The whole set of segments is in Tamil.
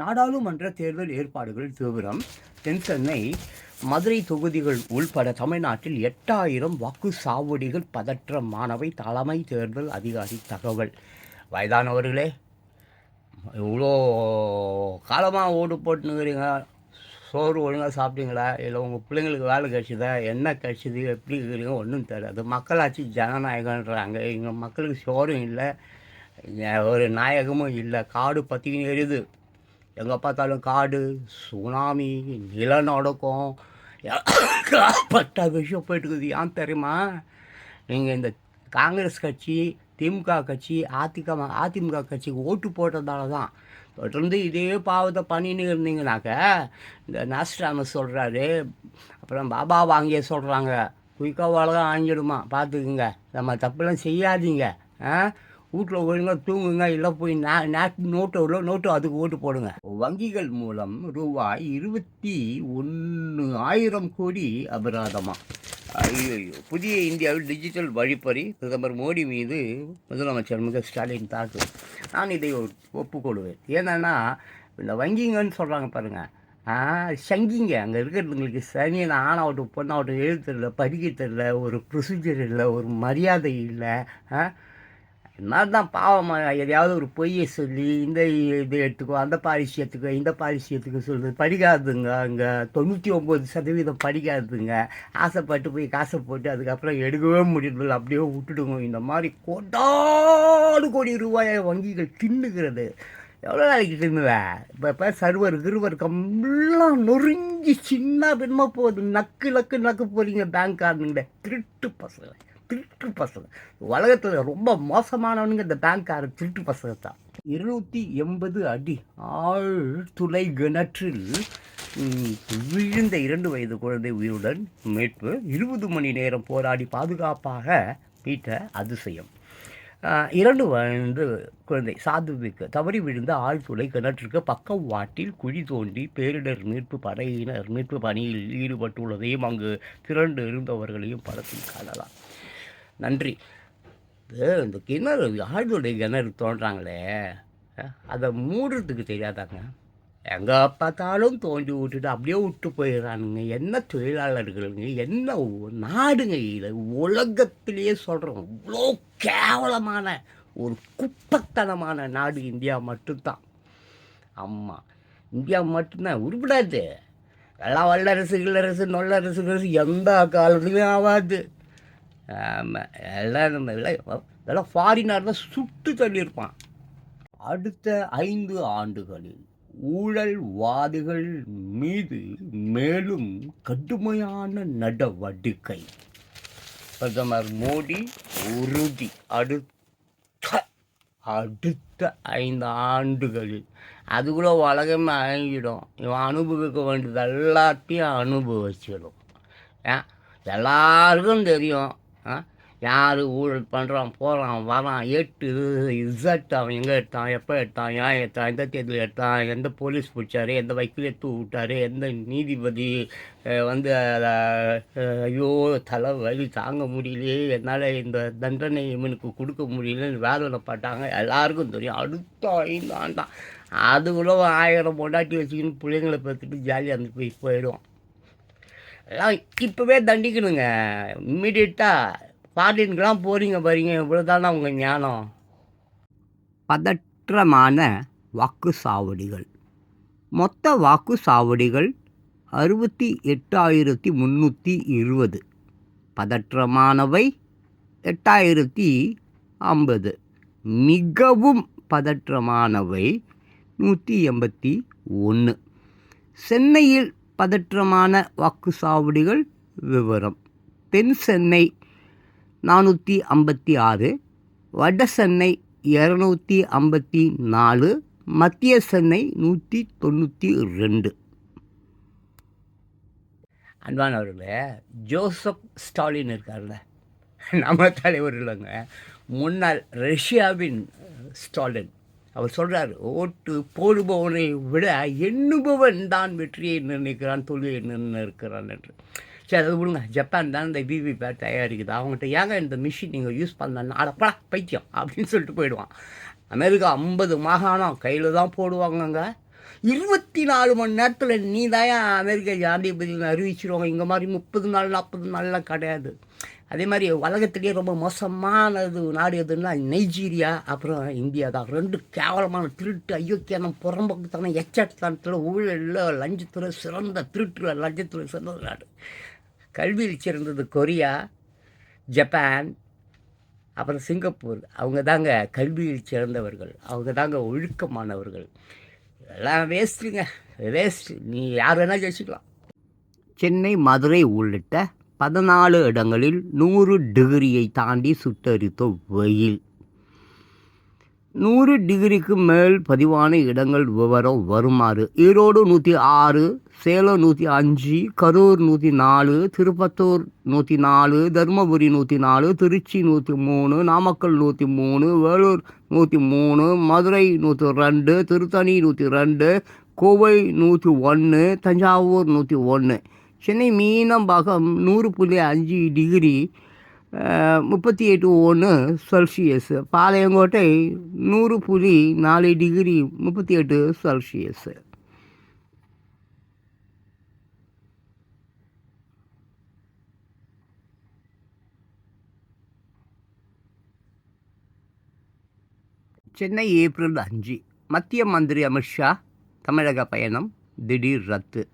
நாடாளுமன்ற தேர்தல் ஏற்பாடுகள் தீவிரம் தென் சென்னை மதுரை தொகுதிகள் உள்பட தமிழ்நாட்டில் எட்டாயிரம் வாக்கு சாவடிகள் பதற்றமானவை தலைமை தேர்தல் அதிகாரி தகவல். வயதானவர்களே இவ்வளோ காலமாக ஓட்டு போட்டுனுக்கிறீங்க? சோறு ஒழுங்காக சாப்பிட்டீங்களா? இல்லை உங்கள் பிள்ளைங்களுக்கு வேலை கிடச்சிதா? என்ன கிடச்சிது? எப்படி இருக்கிறீங்க? ஒன்றும் தெரியாது. மக்களாட்சி ஜனநாயகன்றாங்க. எங்கள் மக்களுக்கு சோறும் இல்லை ஒரு நாயகமும் இல்லை. காடு பற்றிக்கின்னு எரியுது. எங்கே பார்த்தாலும் காடு சுனாமி நிலநடுக்கம் பட்ட விஷயம் போயிட்டுருக்குது ஏன் தெரியுமா? நீங்கள் இந்த காங்கிரஸ் கட்சி திமுக கட்சி அதிக அதிமுக கட்சிக்கு ஓட்டு போட்டதால தான் தொடர்ந்து இதே பாவத்தை பண்ணின்னு இருந்தீங்கனாக்க இந்த நாஸ்டாமஸ் சொல்கிறாரு அப்புறம் பாபா வாங்கிய சொல்கிறாங்க குயிக்காக உலகம் ஆங்கிடுமா? பார்த்துக்குங்க. நம்ம தப்புலாம் செய்யாதீங்க. ஆ? வீட்டில் ஒழுங்காக தூங்குங்க இல்லை போய் நா நாட்டு நோட்டு எவ்வளோ நோட்டு அதுக்கு ஓட்டு போடுங்க. வங்கிகள் மூலம் ரூபாய் இருபத்தி ஒன்று ஆயிரம் கோடி அபராதமாக ஐயோ புதிய இந்தியாவில் டிஜிட்டல் வழிப்பறி பிரதமர் மோடி மீது முதலமைச்சர் மிக ஸ்டாலின் தாக்கு. நான் இதை ஒப்புக்கொள்வேன் ஏன்னா இந்த வங்கிங்கன்னு சொல்கிறாங்க பாருங்கள் சங்கிங்க. அங்கே இருக்கிறவங்களுக்கு சனியன் ஆணாவட்டும் பொண்ணாவட்டும் எழுத்து இல்லை படிக்க தெரில ஒரு ப்ரொசீஜர் இல்லை ஒரு மரியாதை இல்லை ஆ? இது மாதிரி தான் பாவமாக எதையாவது ஒரு பொய்யை சொல்லி இந்த இது எடுத்துக்கோ அந்த பாரிசியத்துக்கோ இந்த பாரிசியத்துக்கோ சொல்கிறது சொல்லுது படிக்காதுங்க. அங்கே தொண்ணூற்றி ஒம்பது சதவீதம் படிக்காதுங்க. ஆசைப்பட்டு போய் காசை போட்டு அதுக்கப்புறம் எடுக்கவே முடியறதில்ல. அப்படியே விட்டுடுங்க. இந்த மாதிரி கோடாடு கோடி ரூபாயை வங்கிகள் தின்னுக்கிறது எவ்வளோ நாளைக்கு தின்னுவேன் இப்போ இப்போ சர்வர் கிருவர் கம்லாம் நொறுங்கி சின்ன பின்னமா போகுது. நக்கு நக்கு நக்கு போகிறீங்க பேங்க் காரனுங்க திருட்டு பசங்க. திருட்டு பசங்க. உலகத்தில் ரொம்ப மோசமானவனுங்க இந்த பேங்க்கார திருட்டு பசங்க தான். இருநூற்றி எண்பது அடி ஆழ்துளை கிணற்றில் விழுந்த இரண்டு வயது குழந்தை உயிருடன் மீட்பு இருபது மணி நேரம் போராடி பாதுகாப்பாக மீட்ட அதிசயம். இரண்டு வயது குழந்தை சாதுவிக்கு தவறி விழுந்த ஆழ்துளை கிணற்றுக்கு பக்கவாட்டில் குழி தோண்டி பேரிடர் மீட்பு படையினர் மீட்பு பணியில் ஈடுபட்டுள்ளதையும் அங்கு திரண்டு இருந்தவர்களையும் படத்தில் காணலாம். நன்றி. இது இந்த கிணறு ஆழ்துளை கிணறு தோன்றாங்களே? அதை மூடுறதுக்கு தெரியாதாங்க. எங்கே பார்த்தாலும் தோண்டி விட்டுட்டு அப்படியே விட்டு போயிடுறானுங்க. என்ன தொழிலாளர்களுங்க என்ன ஒ- நாடுங்க இது? உலகத்திலேயே சொல்கிறோம் இவ்வளோ கேவலமான ஒரு குப்பத்தனமான நாடு இந்தியா மட்டும்தான். ஆமாம் இந்தியா மட்டும்தான். உருப்படாது. எல்லாம் வல்லரசு கில்லரசு நொல்லரசு எந்த காலத்துலையும் ஆகாது எல்லாம் நம்ம எல்லாம் எல்லாம் ஃபாரினர் தான் சுட்டு தள்ளியிருப்பான். அடுத்த ஐந்து ஆண்டுகளில் ஊழல்வாதிகள் மீது மேலும் கடுமையான நடவடிக்கை. பிரதமர் மோடி உறுதி. அடுத்த அடுத்த ஐந்து ஆண்டுகளில் அது கூட உலகமே அழங்கிடும் இவன் அனுபவிக்க வேண்டியது எல்லாத்தையும் அனுபவிச்சிடும். ஏன் எல்லாருக்கும் தெரியும். யார் ஊழல் பண்ணுறான் போகிறான் வரான் எட்டு இசட் அவன் எங்கே எடுத்தான் எப்போ எடுத்தான் ஏன் எடுத்தான் எந்த தேதியில் எடுத்தான் எந்த போலீஸ் பிடிச்சாரு எந்த வக்கீல் எடுத்து விட்டாரு எந்த நீதிபதி வந்து ஐயோ தலை வலி தாங்க முடியலையே என்னால் இந்த தண்டனை இவனுக்கு கொடுக்க முடியலன்னு வேதனை பட்டாங்க எல்லாருக்கும் தெரியும். அடுத்த ஐந்து ஆண்டான். அதுக்குள்ள ஆயிரம் பொண்டாட்டி வச்சுக்கின்னு பிள்ளைங்களை பார்த்துட்டு ஜாலியாக இருந்து போய் போயிடுவான். எல்லாம் இப்போவே தண்டிக்கணுங்க. இம்மிடியட்டாக ஃபாரின்க்கெலாம் போகிறீங்க பாருங்க இவ்வளோ தானே உங்கள் ஞானம்? பதற்றமான வாக்கு சாவடிகள் மொத்த வாக்கு சாவடிகள் அறுபத்தி எட்டாயிரத்தி முந்நூற்றி இருபது. பதற்றமானவை எட்டாயிரத்தி ஐம்பது. மிகவும் பதற்றமானவை நூற்றி எண்பத்தி ஒன்று சென்னையில் பதற்றமான வாக்குச்சாவடிகள் விவரம். தென் சென்னை நானூற்றி ஐம்பத்தி ஆறு வட சென்னை இரநூத்தி ஐம்பத்தி நாலு மத்திய சென்னை நூற்றி தொண்ணூற்றி ரெண்டு. அன்பானவர்களே ஜோசப் ஸ்டாலின் இருக்கார்ல. நம்ம தலைவர் இல்லைங்க. முன்னாள் ரஷ்யாவின் ஸ்டாலின். அவர் சொல்கிறார் ஓட்டு போடுபவனை விட எண்ணுபவன் தான் வெற்றியை நிர்ணயிக்கிறான் தொழிலை நிர்ணயிக்கிறான் என்று. சரி அது விடுங்க. ஜப்பான் தான் இந்த பிபி பேட் தயாரிக்குது. அவங்ககிட்ட ஏங்க இந்த மிஷின் நீங்கள் யூஸ் பண்ணலன்னா அடப்படா பைத்தியம் அப்படின்னு சொல்லிட்டு போயிடுவான். அமெரிக்கா ஐம்பது மாகாணம் கையில் தான் போடுவாங்கங்க. இருபத்தி நாலு மணி நேரத்தில் நீ தான் அமெரிக்க ஜனாதிபதினு அறிவிச்சிருவாங்க. இங்கே மாதிரி முப்பது நாள் நாற்பது நாள்லாம் கிடையாது. அதே மாதிரி உலகத்திலேயே ரொம்ப மோசமானது நாடு எதுன்னா நைஜீரியா அப்புறம் இந்தியா தான். ரெண்டு கேவலமான திருட்டு அயோக்கியானம் புறம்போக்குத்தனம் எச்சத்தனத்தில் ஊழலில் லஞ்சத்தில் சிறந்த திருட்டுல லஞ்சத்தில் சிறந்த நாடு. கல்வியில் சிறந்தது கொரியா ஜப்பான் அப்புறம் சிங்கப்பூர். அவங்க தாங்க கல்வியில் சிறந்தவர்கள் அவங்க தாங்க ஒழுக்கமானவர்கள். எல்லாம் வேஸ்ட்டுங்க. வேஸ்ட் நீ யார் வேணால் ஜெயிச்சுக்கலாம். சென்னை மதுரை உள்ளிட்ட பதினாலு இடங்களில் நூறு டிகிரியை தாண்டி சுட்டரித்த வெயில். நூறு டிகிரிக்கு மேல் பதிவான இடங்கள் விவரம் வருமாறு. ஈரோடு நூற்றி ஆறு சேலம் நூற்றி அஞ்சு கரூர் நூற்றி நாலு திருப்பத்தூர் நூற்றி நாலு தருமபுரி நூற்றி நாலு திருச்சி நூற்றி மூணு நாமக்கல் நூற்றி மூணு வேலூர் நூற்றி மூணு மதுரை நூற்றி ரெண்டு திருத்தணி நூற்றி ரெண்டு கோவை நூற்றி ஒன்று தஞ்சாவூர் நூற்றி ஒன்று சென்னை மீனம்பாக்கம் நூறு புள்ளி அஞ்சு டிகிரி முப்பத்தி எட்டு ஒன்று செல்சியஸ் பாளையங்கோட்டை நூறு புள்ளி நாலு டிகிரி முப்பத்தி எட்டு செல்சியஸ் சென்னை ஏப்ரல் அஞ்சு. மத்திய மந்திரி அமித்ஷா தமிழக பயணம் திடீர் ரத்து.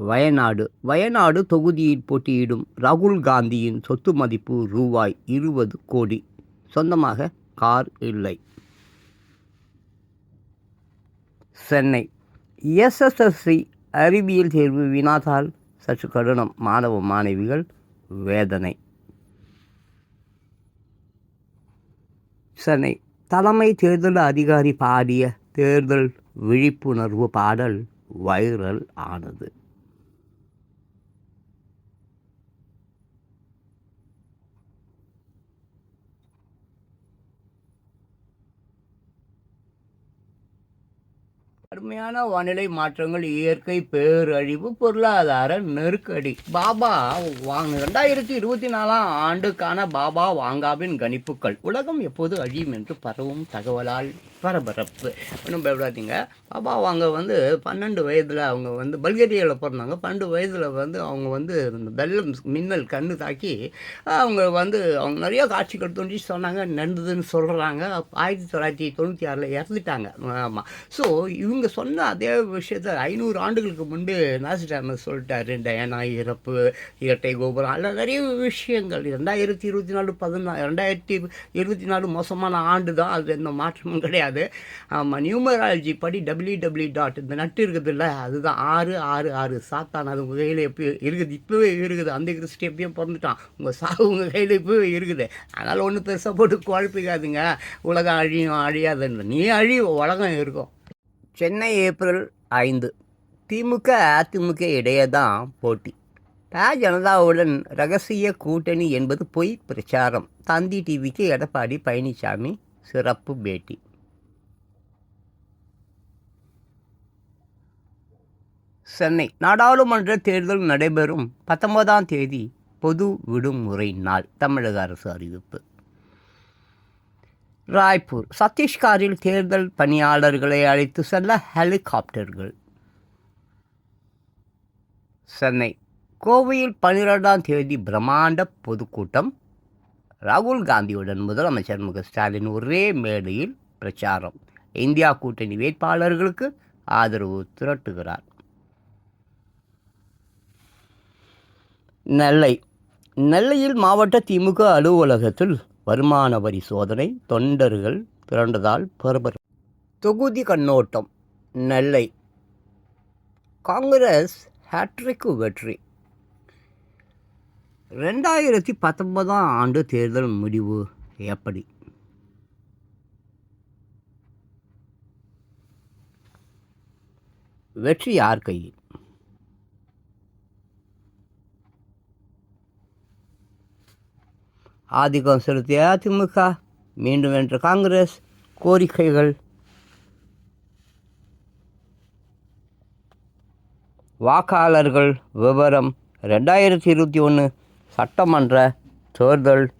வயநாடு. வயநாடு தொகுதியில் போட்டியிடும் ராகுல் காந்தியின் சொத்து மதிப்பு ரூபாய் இருபது கோடி. சொந்தமாக கார் இல்லை. சென்னை. எஸ்எஸ்எஸ்சி அறிவியல் தேர்வு வினாத்தால் சற்று கடினம். மாணவ மாணவிகள் வேதனை. சென்னை. தலைமை தேர்தல் அதிகாரி பாடிய தேர்தல் விழிப்புணர்வு பாடல் வைரல் ஆனது. கடுமையான வானிலை மாற்றங்கள் இயற்கை பேரழிவு பொருளாதார நெருக்கடி. பாபா வாங்க ரெண்டாயிரத்தி இருபத்தி நாலாம் ஆண்டுக்கான பாபா வாங்காவின் கணிப்புகள். உலகம் எப்போது அழியும் என்று பரவும் தகவலால் பரபரப்பு. ஒன்றும் பயப்படாதீங்க. பாபா அவங்க வந்து பன்னெண்டு வயதில் அவங்க வந்து பல்கேரியாவில் பிறந்தாங்க பன்னெண்டு வயதில் வந்து அவங்க வந்து இந்த வெள்ளம் மின்னல் கண்ணு தாக்கி அவங்க வந்து அவங்க நிறையா காட்சிகள் தோன்றி சொன்னாங்க நடந்ததுன்னு சொல்கிறாங்க ஆயிரத்தி தொள்ளாயிரத்தி தொண்ணூற்றி ஆறில் இறந்துட்டாங்க. ஆமாம் ஸோ இவங்க சொன்ன அதே விஷயத்த ஐநூறு ஆண்டுகளுக்கு முன்பு நாசிடாமர் சொல்லிட்டாரு. டயனா இறப்பு இரட்டை கோபுரம் அதில் நிறைய விஷயங்கள். ரெண்டாயிரத்தி இருபத்தி நாலு பதினா ரெண்டாயிரத்தி இருபத்தி நாலு மோசமான ஆண்டு தான் அது எந்த மாற்றமும் கிடையாது. ஆமாம் நியூமராலஜி படி டபிள்யூ டபிள்யூ டாட் இந்த நட்டு இருக்குது இல்லை அதுதான் ஆறு ஆறு ஆறு. சாத்தான் அது உங்கள் கையில் எப்போ இருக்குது இப்போவே இருக்குது. அந்த கிறிஸ்டி எப்பயும் பிறந்துட்டான். உங்கள் சாவு உங்கள் கையில் இப்போவே இருக்குது. அதனால் ஒன்றும் பெருசாக போட்டு குழப்பிக்காதுங்க. உலகம் அழியும் அழியாதுன்னு நீ அழி உலகம் இருக்கும். சென்னை ஏப்ரல் ஐந்து. திமுக அதிமுக இடையே தான் போட்டி. ப ஜனதாவுடன் ரகசிய கூட்டணி என்பது பொய் பிரச்சாரம். தந்தி டிவிக்கு எடப்பாடி பழனிசாமி சிறப்பு பேட்டி. சென்னை நாடாளுமன்ற தேர்தல் நடைபெறும் பத்தொன்பதாம் தேதி பொது விடுமுறை நாள் தமிழக அரசு அறிவிப்பு. ராய்ப்பூர் சத்தீஸ்கரில் தேர்தல் பணியாளர்களை அழைத்து செல்ல ஹெலிகாப்டர்கள். சென்னை கோவையில் பனிரெண்டாம் தேதி பிரம்மாண்ட பொதுக்கூட்டம். ராகுல் காந்தியுடன் முதலமைச்சர் மு ஸ்டாலின் ஒரே மேடையில் பிரச்சாரம். இந்தியா கூட்டணி வேட்பாளர்களுக்கு ஆதரவு திரட்டுகிறார். நெல்லை. நெல்லையில் மாவட்ட திமுக அலுவலகத்தில் வருமான வரி சோதனை தொண்டர்கள் திரண்டதால் பரபரப்பு தொகுதி கண்ணோட்டம் நெல்லை. காங்கிரஸ் ஹேட்ரிக் வெற்றி. ரெண்டாயிரத்தி பத்தொன்பதாம் ஆண்டு தேர்தல் முடிவு எப்படி? வெற்றி யார் கையில்? ஆதிக்கம் செலுத்திய அதிமுக மீண்டும் என்ற காங்கிரஸ் கோரிக்கைகள். வாக்காளர்கள் விவரம் ரெண்டாயிரத்தி இருபத்தி ஒன்று சட்டமன்ற தேர்தல்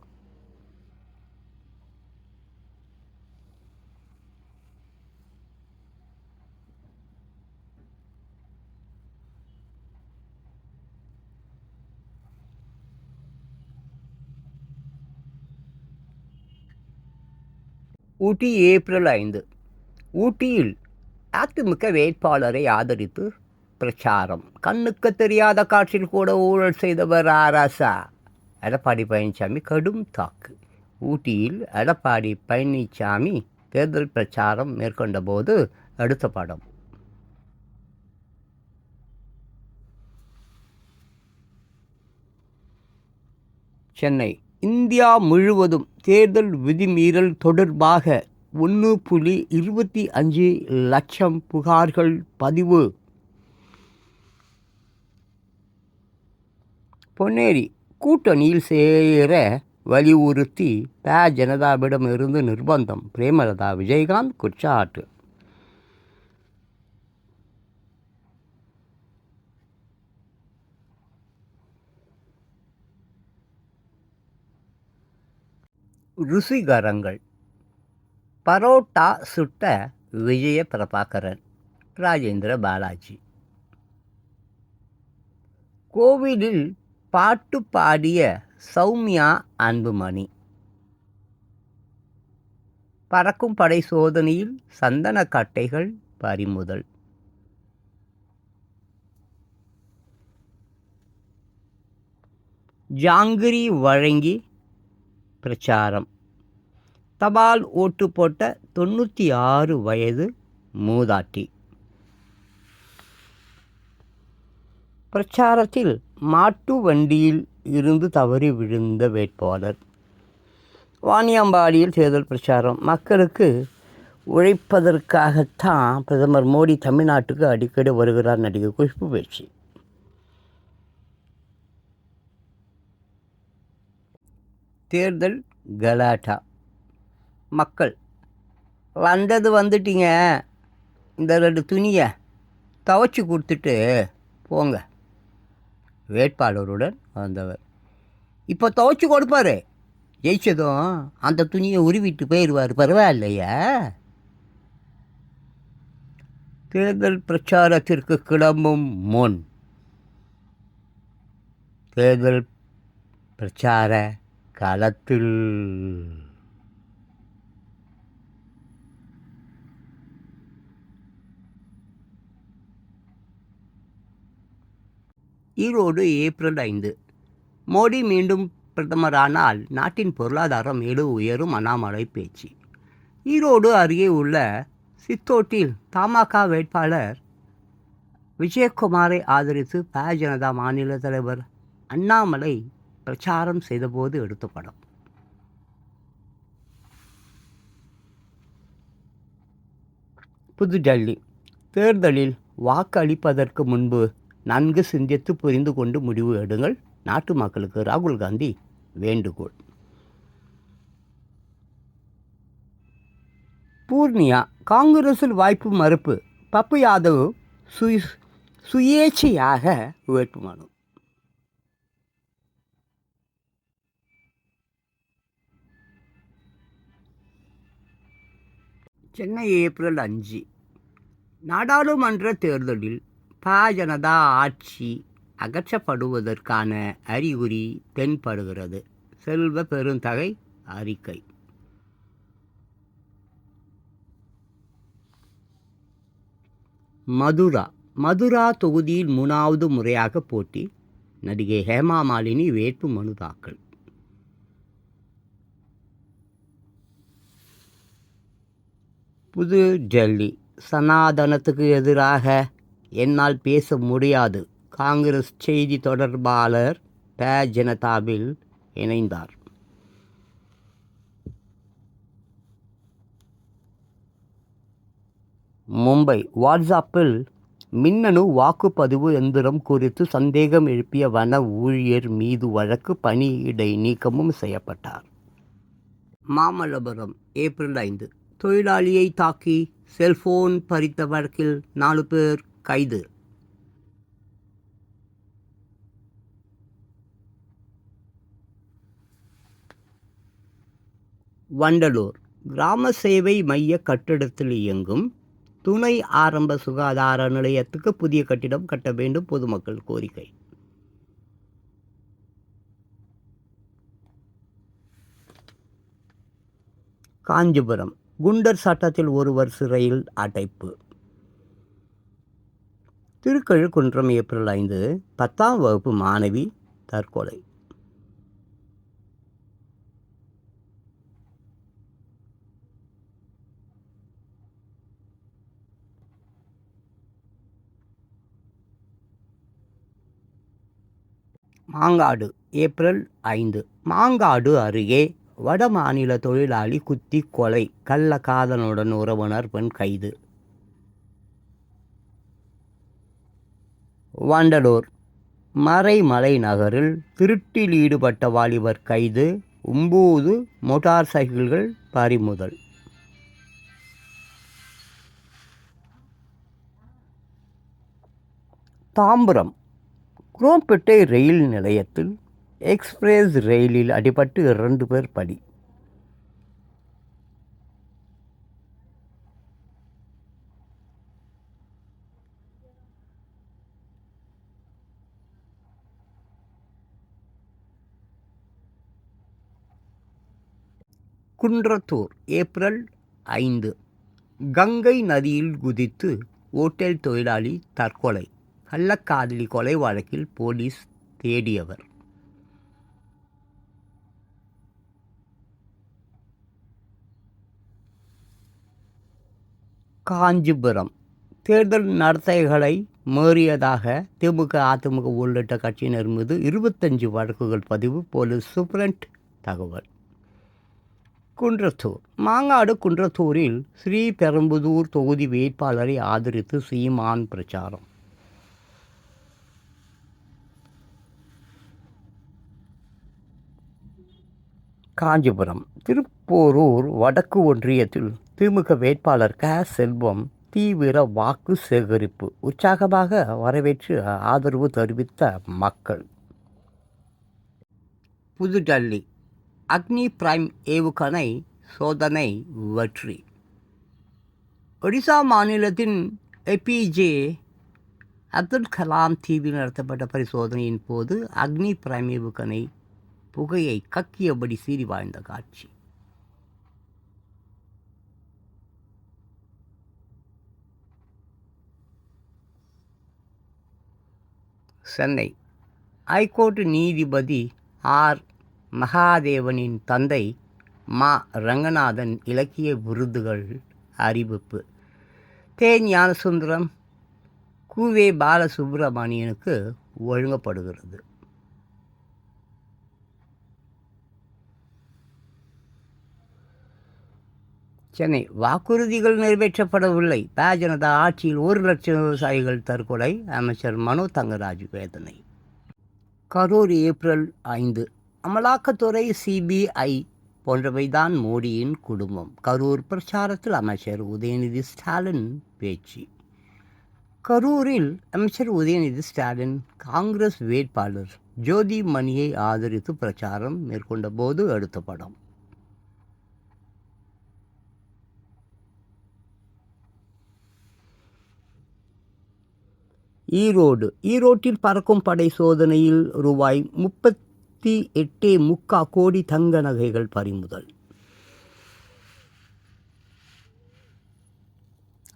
ஊட்டி ஏப்ரல் ஐந்து. ஊட்டியில் அதிமுக வேட்பாளரை ஆதரித்து பிரச்சாரம். கண்ணுக்கு தெரியாத காட்சியில் கூட ஊழல் செய்தவர் ஆராசா எடப்பாடி பழனிசாமி கடும் தாக்கு. ஊட்டியில் எடப்பாடி பழனிசாமி தேர்தல் பிரச்சாரம் மேற்கொண்டபோது அடுத்த படம். சென்னை. இந்தியா முழுவதும் தேர்தல் விதிமீறல் தொடர்பாக ஒன்று புள்ளி இருபத்தி அஞ்சு லட்சம் புகார்கள் பதிவு. பொன்னேரி கூட்டணியில் சேர வலியுறுத்தி ப ஜனதாவிடமிருந்து நிர்பந்தம். பிரேமலதா விஜயகாந்த் குற்றாட்டு. ருசிகரங்கள். பரோட்டா சுட்ட விஜய பிரபாகரன் ராஜேந்திர பாலாஜி. கோவிலில் பாட்டு பாடிய சௌமியா அன்புமணி. பறக்கும் படை சோதனையில் சந்தன கட்டைகள் பறிமுதல். ஜாங்கிரி வழங்கி பிரச்சாரம். தபால் ஓட்டு போட்ட தொண்ணூற்றி ஆறு வயது மூதாட்டி. பிரச்சாரத்தில் மாட்டு வண்டியில் இருந்து தவறி விழுந்த வேட்பாளர். வாணியம்பாடியில் தேர்தல் பிரச்சாரம். மக்களுக்கு உழைப்பதற்காகத்தான் பிரதமர் மோடி தமிழ்நாட்டுக்கு அடிக்கடி வருகிறார் நடிகை குஷ்பு பேச்சு. தேர்தல் கலாட்டா. மக்கள் வந்தது வந்துட்டீங்க. இந்த ரெண்டு துணியை துவைச்சி கொடுத்துட்டு போங்க. வேட்பாளருடன் வந்தவர். இப்போ துவச்சி கொடுப்பார். ஜெயிச்சதும் அந்த துணியை உருவிட்டு போயிடுவார். பரவாயில்லையா? தேர்தல் பிரச்சாரத்திற்கு கிளம்பும் முன் தேர்தல் பிரச்சார களத்தில். ஈரோடு ஏப்ரல் ஐந்து. மோடி மீண்டும் பிரதமரானால் நாட்டின் பொருளாதாரம் மேலும் உயரும் அண்ணாமலை பேச்சு. ஈரோடு அருகே உள்ள சித்தோட்டில் தமாக வேட்பாளர் விஜயகுமாரை ஆதரித்து பாஜனதா ஜனதா மாநில தலைவர் அண்ணாமலை பிரச்சாரம் செய்தபோது எடுத்த படம். புதுடெல்லி. தேர்தலில் வாக்களிப்பதற்கு முன்பு நன்கு சிந்தித்து புரிந்து கொண்டு முடிவு எடுங்கள். நாட்டு மக்களுக்கு ராகுல் காந்தி வேண்டுகோள். பூர்ணியா காங்கிரஸில் வாய்ப்பு மறுப்பு. பப்பு யாதவ் சுய சுயேட்சையாக வேட்புமனு. சென்னை ஏப்ரல் அஞ்சு. நாடாளுமன்ற தேர்தலில் பா. ஜனதா ஆட்சி அகற்றப்படுவதற்கான அறிகுறி தென்படுகிறது. செல்வ பெருந்தகை அறிக்கை. மதுரா. மதுரா தொகுதியில் மூணாவது முறையாக போட்டி. நடிகை ஹேமா மாலினி வேட்பு மனு தாக்கல். புது டெல்லி சனாதனத்துக்கு எதிராக என்னால் பேச முடியாது. காங்கிரஸ் செய்தி தொடர்பாளர் ப. ஜனதாவில் இணைந்தார். மும்பை வாட்ஸ்அப்பில் மின்னணு வாக்குப்பதிவு எந்திரம் குறித்து சந்தேகம் எழுப்பிய வன ஊழியர் மீது வழக்கு பணியிடை நீக்கமும் செய்யப்பட்டார். மாமல்லபுரம் ஏப்ரல் ஐந்து. தொழிலாளியை தாக்கி செல்போன் பறித்த வழக்கில் நாலு பேர் கைது. வண்டலூர். கிராம சேவை மைய கட்டிடத்தில் இயங்கும் துணை ஆரம்ப சுகாதார நிலையத்துக்கு புதிய கட்டிடம் கட்ட வேண்டும் பொதுமக்கள் கோரிக்கை. காஞ்சிபுரம். குண்டர் சட்டத்தில் ஒருவர் சிறையில் அடைப்பு. திருக்கழுக்குன்றம் ஏப்ரல் ஐந்து பத்தாம் வகுப்பு மாணவி தற்கொலை. மாங்காடு ஏப்ரல் ஐந்து மாங்காடு அருகே வட மாநில தொழிலாளி குத்தி கொலை கள்ள காதலனுடன் உறவினர் பெண் கைது. வண்டலூர் மறைமலை நகரில் திருட்டில் ஈடுபட்ட வாலிபர் கைது ஒம்பது மோட்டார் சைக்கிள்கள் பறிமுதல். தாம்பரம் குரோம்பேட்டை ரயில் நிலையத்தில் எக்ஸ்பிரஸ் ரயிலில் அடிபட்டு இரண்டு பேர் பலி. குன்றத்தூர் ஏப்ரல் ஐந்து. கங்கை நதியில் குதித்து ஓட்டல் தொழிலாளி தற்கொலை. கள்ளக்காதலி கொலை வழக்கில் போலீஸ் தேடியவர். காஞ்சிபுரம். தேர்தல் நடத்தைகளை மீறியதாக திமுக அதிமுக உள்ளிட்ட கட்சியினர் மீது இருபத்தஞ்சு வழக்குகள் பதிவு போலீஸ் சூப்பரண்ட் தகவல். குன்றத்தூர். மாங்காடு குன்றத்தூரில் ஸ்ரீபெரும்புதூர் தொகுதி வேட்பாளரை ஆதரித்து சீமான் பிரச்சாரம். காஞ்சிபுரம். திருப்போரூர் வடக்கு ஒன்றியத்தில் திமுக வேட்பாளர் க. செல்வம் தீவிர வாக்கு சேகரிப்பு உற்சாகமாக வரவேற்று ஆதரவு தெரிவித்த மக்கள். புதுடெல்லி அக்னி பிரைம் ஏவுகணை சோதனை வெற்றி. ஒடிசா மாநிலத்தின் எபிஜே அப்துல் கலாம் தீவில் நடத்தப்பட்ட பரிசோதனையின் போது அக்னி பிரைம் ஏவுகணை புகையை கக்கியபடி சீறி வாழ்ந்த காட்சி. சென்னை. ஐகோர்ட் நீதிபதி ஆர். மகாதேவனின் தந்தை மா. ரங்கநாதன் இலக்கிய விருதுகள் அறிவிப்பு. தே. ஞானசுந்தரம் குவே பாலசுப்ரமணியனுக்கு வழங்கப்படுகிறது சென்னை வாக்குறுதிகள் நிறைவேற்றப்படவில்லை. பா ஜனதா ஆட்சியில் ஒரு லட்சம் விவசாயிகள் தற்கொலை அமைச்சர் மனோ தங்கராஜ் வேதனை. கரூர் ஏப்ரல் ஐந்து. அமலாக்கத்துறை சிபிஐ போன்றவைதான் மோடியின் குடும்பம். கரூர் பிரச்சாரத்தில் அமைச்சர் உதயநிதி ஸ்டாலின் பேச்சு. கரூரில் அமைச்சர் உதயநிதி ஸ்டாலின் காங்கிரஸ் வேட்பாளர் ஜோதி மணியை ஆதரித்து பிரச்சாரம் மேற்கொண்ட போது எடுத்த படம். ஈரோடு. ஈரோட்டில் பறக்கும் படை சோதனையில் ரூபாய் முப்பத்தி எட்டே முக்கா கோடி தங்க நகைகள் பறிமுதல்.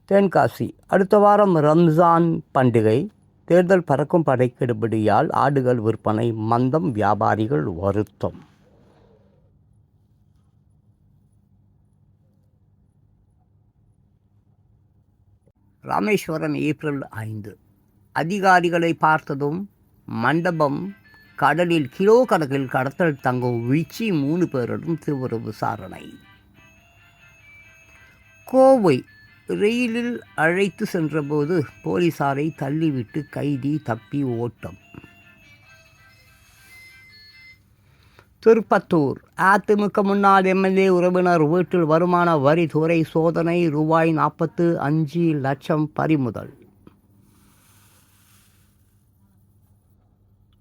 தென்காசி. அடுத்த வாரம் ரம்ஜான் பண்டிகை. தேர்தல் பறக்கும் படை கெடுபடியால் ஆடுகள் விற்பனை மந்தம் வியாபாரிகள் வருத்தம். ராமேஸ்வரம் ஏப்ரல் ஐந்து. அதிகாரிகளை பார்த்ததும் மண்டபம் கடலில் கிலோ கணக்கில் கடத்தல் தங்கும் வீழ்ச்சி மூணு பேரிடம் தீவிர விசாரணை. கோவை ரெயிலில் அழைத்து சென்றபோது போலீசாரை தள்ளிவிட்டு கைதி தப்பி ஓட்டம். திருப்பத்தூர். அதிமுக முன்னாள் எம்எல்ஏ உறவினர் வீட்டில் வருமான வரித்துறை சோதனை ரூபாய் நாற்பத்து அஞ்சு லட்சம் பறிமுதல்.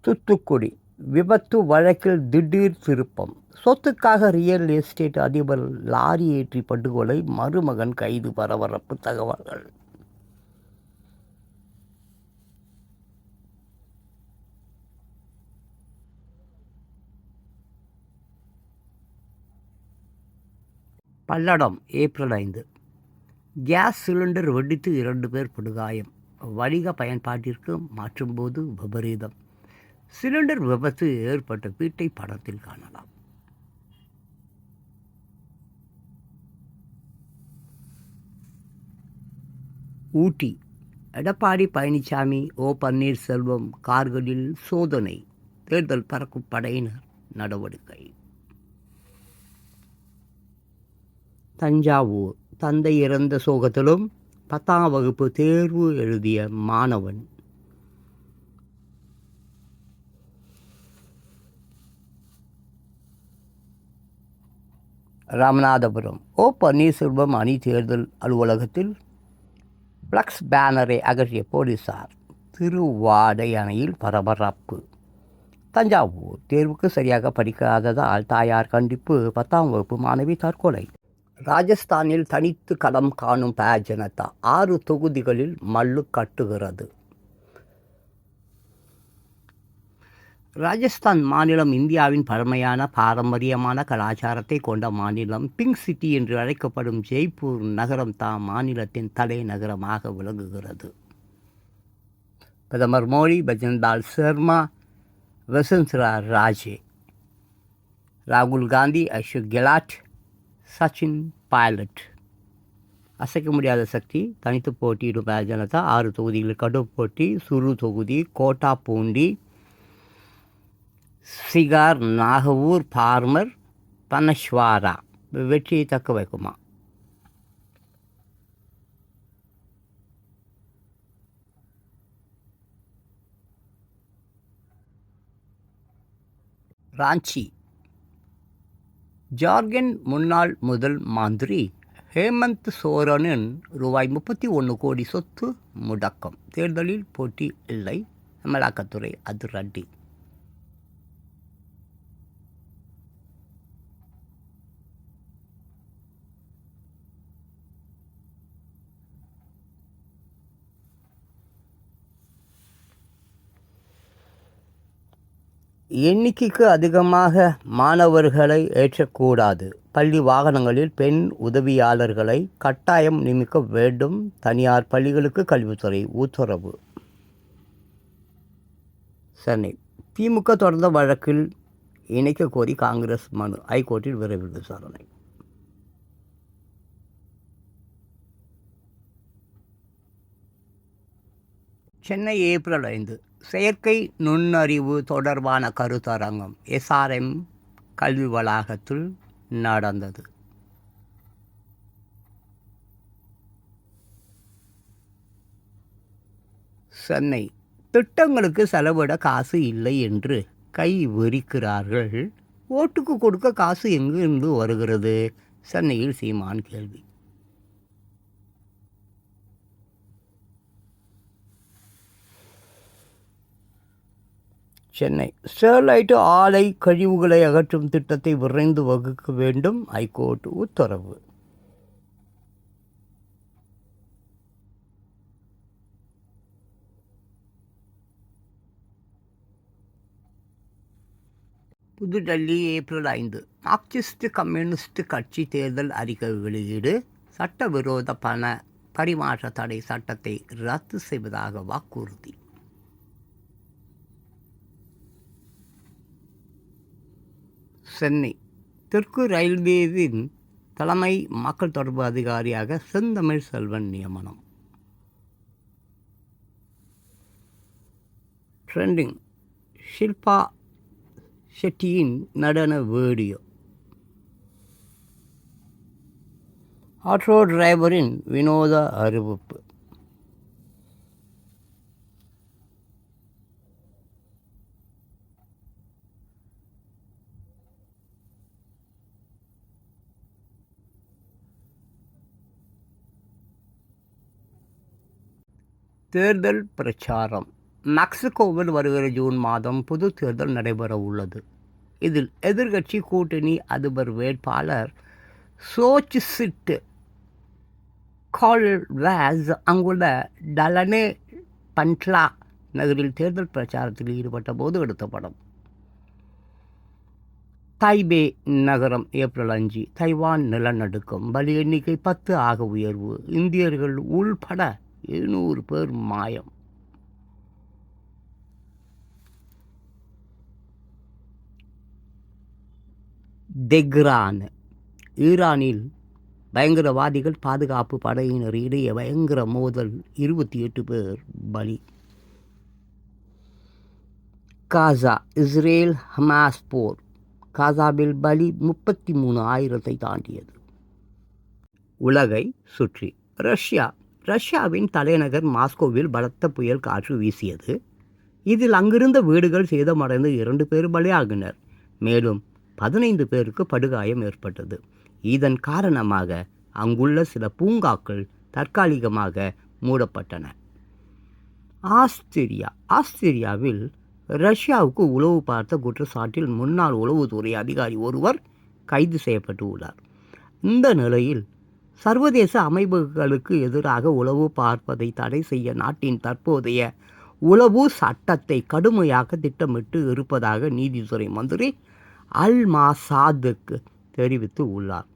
தூத்துக்குடி விபத்து வழக்கில் திடீர் திருப்பம். சொத்துக்காக ரியல் எஸ்டேட் அதிபர் லாரி ஏற்றி படுகொலை மருமகன் கைது பரபரப்பு தகவல்கள். பல்லடம் ஏப்ரல் ஐந்து. கேஸ் சிலிண்டர் வெடித்து இரண்டு பேர் படுகாயம். வணிக பயன்பாட்டிற்கு மாற்றும்போது விபரீதம். சிலிண்டர் விபத்து ஏற்பட்ட வீட்டை படத்தில் காணலாம். ஊட்டி எடப்பாடி பழனிசாமி ஓ பன்னீர்செல்வம் கார்களில் சோதனை தேர்தல் பறக்கும் படையினர் நடவடிக்கை. தஞ்சாவூர் தந்தை இறந்த சோகத்திலும் பத்தாம் வகுப்பு தேர்வு எழுதிய மாணவன் ராமநாதபுரம். ஓ பன்னீர்செல்வம் அணி தேர்தல் அலுவலகத்தில் ஃப்ளக்ஸ் பேனரை அகற்றிய போலீசார் திருவாடை அணையில் பரபரப்பு. தஞ்சாவூர் தேர்வுக்கு சரியாக படிக்காததால் தாயார் கண்டிப்பு பத்தாம் வகுப்பு மாணவி தற்கொலை. ராஜஸ்தானில் தனித்து களம் காணும் ப ஜனதா ஆறு தொகுதிகளில் மல்லு கட்டுகிறது. ராஜஸ்தான் மாநிலம் இந்தியாவின் பழமையான பாரம்பரியமான கலாச்சாரத்தை கொண்ட மாநிலம் பிங்க் சிட்டி என்று அழைக்கப்படும் ஜெய்ப்பூர் நகரம் தாம் மாநிலத்தின் தலைநகரமாக விளங்குகிறது. பிரதமர் மோடி பஜன்லால் சர்மா வசுந்தரா ராஜே ராகுல் காந்தி அசோக் கெலாட் சச்சின் பைலட். அசைக்க முடியாத சக்தி தனித்து போட்டியிடும் ஜனதா ஆறு தொகுதிகளில் கடும் போட்டி சுரு தொகுதி கோட்டா பூண்டி சிகார் நாகவூர் பார்மர் பனஷ்வாரா. வெற்றியை தக்க வைக்குமா? ராஞ்சி. ஜார்க்கண்ட் முன்னாள் முதல் மாந்திரி ஹேமந்த் சோரனின் ரூபாய் முப்பத்தி ஒன்று கோடி சொத்து முடக்கம். தேர்தலில் போட்டி இல்லை. அமலாக்கத்துறை அதிரடி. எண்ணிக்கைக்கு அதிகமாக மாணவர்களை ஏற்றக்கூடாது. பள்ளி வாகனங்களில் பெண் உதவியாளர்களை கட்டாயம் நியமிக்க வேண்டும். தனியார் பள்ளிகளுக்கு கல்வித்துறை உத்தரவு. சென்னை. திமுக தொடர்ந்த வழக்கில் இணைக்க கோரி காங்கிரஸ் மனு. ஐகோர்ட்டில் விரைவில் விசாரணை. சென்னை ஏப்ரல் ஐந்து. செயற்கை நுண்ணறிவு தொடர்பான கருத்தரங்கம் எஸ்ஆர்எம் கல்வி வளாகத்தில் நடந்தது. சென்னை. திட்டங்களுக்கு செலவிட காசு இல்லை என்று கை வெறிக்கிறார்கள் ஓட்டுக்கு கொடுக்க காசு எங்கிருந்து வருகிறது? சென்னையில் சீமான் கேள்வி. சென்னை. ஸ்டெர்லைட் ஆலை கழிவுகளை அகற்றும் திட்டத்தை விரைந்து வகுக்க வேண்டும் ஐகோர்ட் உத்தரவு. புதுடெல்லி ஏப்ரல் ஐந்து. மார்க்சிஸ்ட் கம்யூனிஸ்ட் கட்சி தேர்தல் அறிக்கை வெளியீடு சட்டவிரோத பண பரிமாற்ற தடை சட்டத்தை ரத்து செய்வதாக வாக்குறுதி. சென்னை. தெற்கு ரயில்வேவின் தலைமை மக்கள் தொடர்பு அதிகாரியாக செந்தமிழ் செல்வன் நியமனம். ட்ரெண்டிங் ஷில்பா ஷெட்டியின் நடன வீடியோ. ஆட்டோ டிரைவரின் வினோத அறிவிப்பு. தேர்தல் பிரச்சாரம். மெக்சிகோவில் வருகிற ஜூன் மாதம் பொது தேர்தல் நடைபெற உள்ளது. இதில் எதிர்கட்சி கூட்டணி அதிபர் வேட்பாளர் சோச்சிசிட்டு கால்வேஸ் அங்குள்ள டலனே பன்ட்லா நகரில் தேர்தல் பிரச்சாரத்தில் ஈடுபட்ட போது எடுத்த படம். தைபே நகரம் ஏப்ரல் அஞ்சு தைவான் நிலநடுக்கம் பலி எண்ணிக்கை பத்து ஆக உயர்வு. இந்தியர்கள் உள்பட எழுநூறு பேர் மாயம். தெக்ரான் ஈரானில் பயங்கரவாதிகள் பாதுகாப்பு படையினர் இடையே பயங்கர மோதல் இருபத்தி எட்டு பேர் பலி. காசா இஸ்ரேல் ஹமாஸ் போர். காசாவில் பலி முப்பத்தி மூணு ஆயிரத்தை தாண்டியது. உலகை சுற்றி ரஷ்யா ரஷ்யாவின் தலைநகர் மாஸ்கோவில் பலத்த புயல் காற்று வீசியது. இதில் அங்கிருந்த வீடுகள் சேதமடைந்து இரண்டு பேர் பலியாகினர். மேலும் பதினைந்து பேருக்கு படுகாயம் ஏற்பட்டது. இதன் காரணமாக அங்குள்ள சில பூங்காக்கள் தற்காலிகமாக மூடப்பட்டன. ஆஸ்திரியா. ஆஸ்திரியாவில் ரஷ்யாவுக்கு உளவு பார்த்த குற்றச்சாட்டில் முன்னாள் உளவுத்துறை அதிகாரி ஒருவர் கைது செய்யப்பட்டு உள்ளார் இந்த நிலையில் சர்வதேச அமைப்புகளுக்கு எதிராக உளவு பார்ப்பதை தடை செய்ய நாட்டின் தற்போதைய உளவு சட்டத்தை கடுமையாக திட்டமிட்டு இருப்பதாக நீதித்துறை மந்திரி அல் மாசாதுக்கு தெரிவித்து உள்ளார்.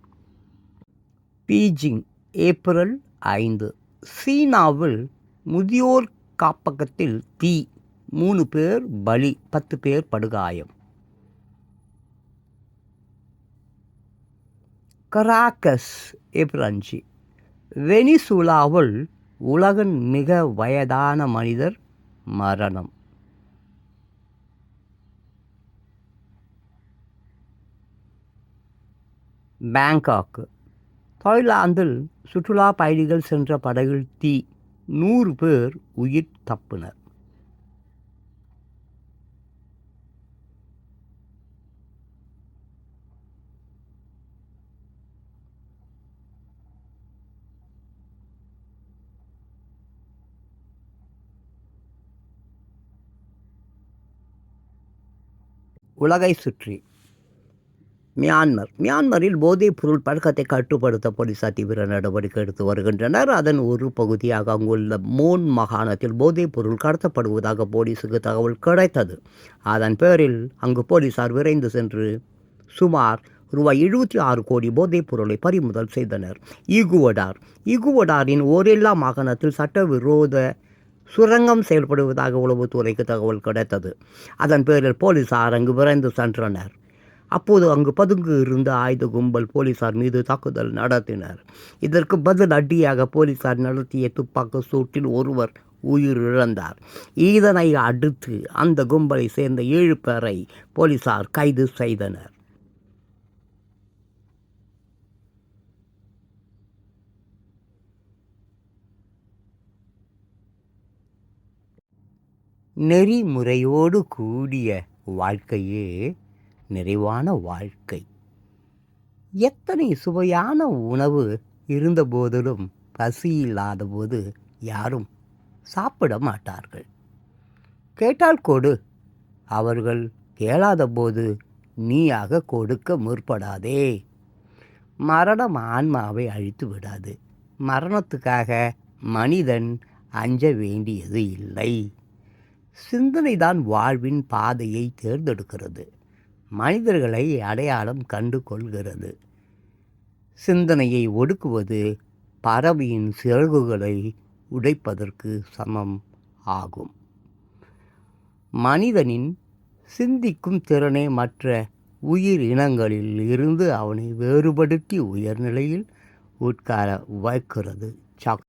பீஜிங் ஏப்ரல் ஐந்து. சீனாவில் முதியோர் காப்பகத்தில் தீ மூணு பேர் பலி பத்து பேர் படுகாயம். கராக்கஸ் ஏப்ரல் அஞ்சு வெனிசுலாவில் உலகின் மிக வயதான மனிதர் மரணம். பேங்காக் தாய்லாந்தில் சுற்றுலா பயணிகள் சென்ற படகில் தீ. நூறு பேர் உயிர் தப்பினர். உலகை சுற்றி. மியான்மர். மியான்மரில் போதைப் பொருள் பழக்கத்தை கட்டுப்படுத்த போலீசார் தீவிர நடவடிக்கை எடுத்து வருகின்றனர். அதன் ஒரு பகுதியாக அங்குள்ள மோன் மாகாணத்தில் போதைப் பொருள் கடத்தப்படுவதாக போலீஸுக்கு தகவல் கிடைத்தது. அதன் பேரில் அங்கு போலீசார் விரைந்து சென்று சுமார் ரூபாய் எழுபத்தி ஆறு கோடி போதைப் பொருளை பறிமுதல் செய்தனர். ஈகுவடார் ஈகுவடாரின் ஓரெல்லா மாகாணத்தில் சட்டவிரோத சுரங்கம் செயல்படுவதாக உளவுத்துறைக்கு தகவல் கிடைத்தது. அதன் பேரில் போலீசார் அங்கு விரைந்து சென்றனர். அப்போது அங்கு பதுங்கு இருந்த ஆயுத கும்பல் போலீசார் மீது தாக்குதல் நடத்தினர். இதற்கு பதில் அடியாக போலீசார் நடத்திய துப்பாக்கி சூட்டில் ஒருவர் உயிரிழந்தார். இதனை அடுத்து அந்த கும்பலை சேர்ந்த ஏழு பேரை போலீசார் கைது செய்தனர். நெறிமுறையோடு கூடிய வாழ்க்கையே நிறைவான வாழ்க்கை. எத்தனை சுவையான உணவு இருந்தபோதிலும் பசி இல்லாத போது யாரும் சாப்பிட மாட்டார்கள். கேட்டால் கொடு. அவர்கள் கேளாத போது நீயாக கொடுக்க முற்படாதே. மரணம் ஆன்மாவை அழித்து விடாது. மரணத்துக்காக மனிதன் அஞ்ச வேண்டியது இல்லை. சிந்தனைதான் வாழ்வின் பாதையை தேர்ந்தெடுக்கிறது. மனிதர்களை அடையாளம் கண்டு கொள்கிறது. சிந்தனையை ஒடுக்குவது பறவையின் சிறகுகளை உடைப்பதற்கு சமம் ஆகும். மனிதனின் சிந்திக்கும் திறனை மற்ற உயிர் இனங்களில் இருந்து அவனை வேறுபடுத்தி உயர்நிலையில் உட்கார வைக்கிறது. சாக்